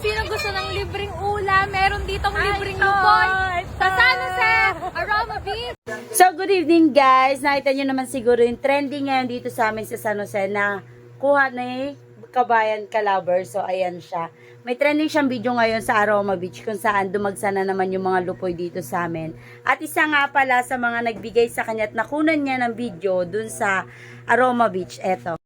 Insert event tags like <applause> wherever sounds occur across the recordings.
sino gusto ng libreng ulam, meron ditong libreng lupoy. lupon. Sa Aroma Beach. So, good evening guys. Nakita nyo naman siguro yung trending ngayon dito sa amin sa San Jose na kuha ni eh, Kabayan Calabar. So, ayan siya. May trending siyang video ngayon sa Aroma Beach kung saan dumagsa naman yung mga lupoy dito sa amin. At isa nga pala sa mga nagbigay sa kanya at nakunan niya ng video dun sa Aroma Beach. Eto.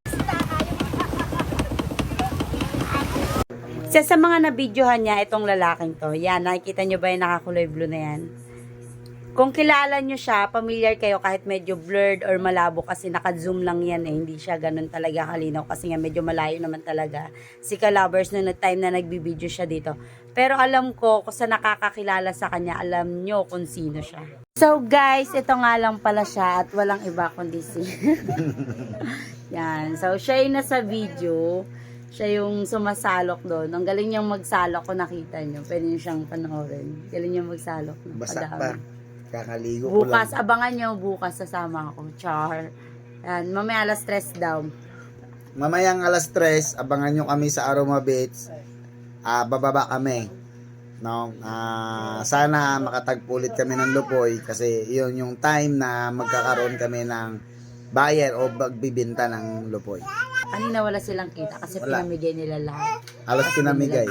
Isa sa mga nabidyohan niya, itong lalaking to. Yan, nakikita nyo ba yung nakakulay blue na yan? Kung kilala nyo siya, familiar kayo kahit medyo blurred or malabo kasi naka-zoom lang yan eh. Hindi siya ganun talaga kalinaw kasi nga medyo malayo naman talaga. Si Calabers nung na time na nagbibideo siya dito. Pero alam ko, kung sa nakakakilala sa kanya, alam nyo kung sino siya. So guys, ito nga lang pala siya at walang iba kundi si... <laughs> yan. So siya yung nasa video. Siya yung sumasalok doon. Ang galing niyang magsalok kung nakita nyo. Pwede nyo siyang panoorin. Galing niyang magsalok. no? Basa Kadami. pa. Kakaligo ko Bukas, lang. abangan nyo bukas sasama ako. Char. Yan, mamaya alas stress daw. Mamayang alas 3, abangan nyo kami sa Aroma Beach. Ah, bababa kami. No? Ah, sana makatagpulit kami ng lupoy kasi yun yung time na magkakaroon kami ng buyer o magbibinta ng lupoy. Kanina wala silang kita kasi Wala. pinamigay nila lahat. Alas pinamigay.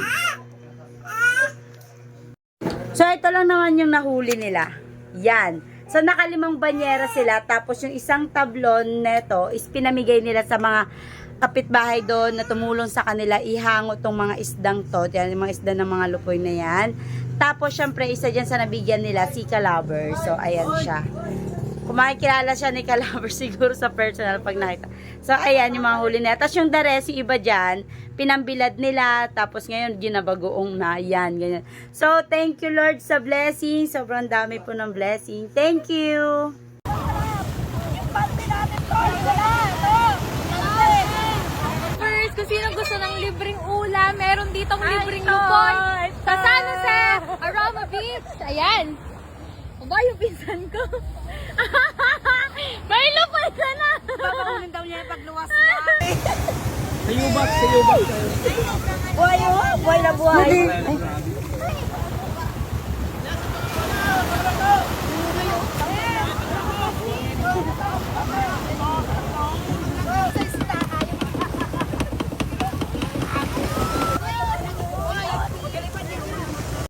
So, ito lang naman yung nahuli nila. Yan. So, nakalimang banyera sila. Tapos, yung isang tablon neto is pinamigay nila sa mga kapitbahay doon na tumulong sa kanila ihango tong mga isdang to. Yan, yung mga isda ng mga lupoy na yan. Tapos, syempre, isa dyan sa nabigyan nila, si Calabar. So, ayan siya. Kung makikilala siya ni Calabar <laughs> siguro sa personal pag nakita. So, ayan yung mga huli nila. Tapos yung the rest, yung iba dyan, pinambilad nila. Tapos ngayon, ginabagoong na. Yan, ganyan. So, thank you Lord sa blessing. Sobrang dami po ng blessing. Thank you! First, kung sino gusto ng libreng ulam, meron ditong libreng lupoy. Sa San Jose, <laughs> Aroma Beach. Ayan. Aba, yung pinsan ko. Sa iyo ba? Sa.